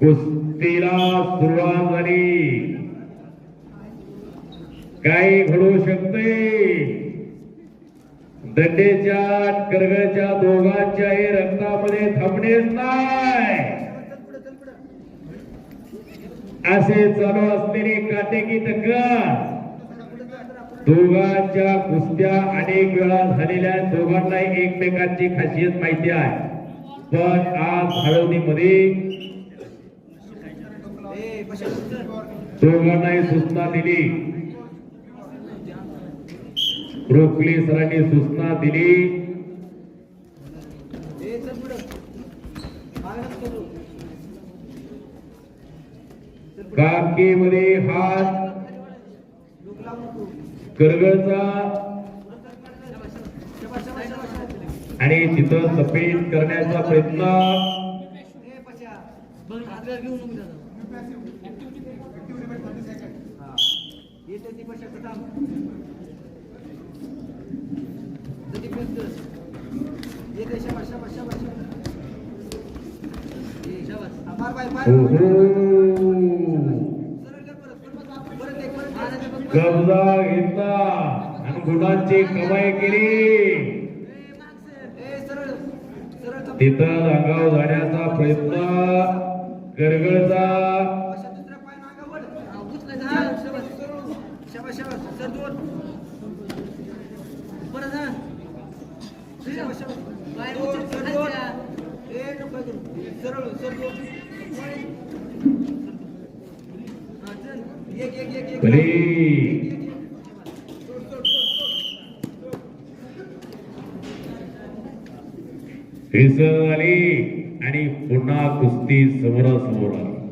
कुस्तीला सुरुवात झाली. काही घडू शकते. दंडेच्या करगळच्या दोघांच्याही रक्तामध्ये थांबणेच नाही. असे चालू असलेली काटेकी टक्कर दोघांच्या कुस्त्या अनेक वेळा झालेल्या आहेत. दोघांनाही एकमेकांची खासियत माहिती आहे. पण आज हळवणीमध्ये दोघांनाही सूचना दिली रोखले सरांनी सूचना दिली काकेमध्ये हात करगळचा आणि तिथं सफेद करण्याचा प्रयत्न कब्जा घेतला आणि गुणांची कमाई केली. तिथं अंगाव जाण्याचा प्रयत्न करगळचा भले रिझ झाली आणि पुन्हा कुस्ती समोरासमोर आली.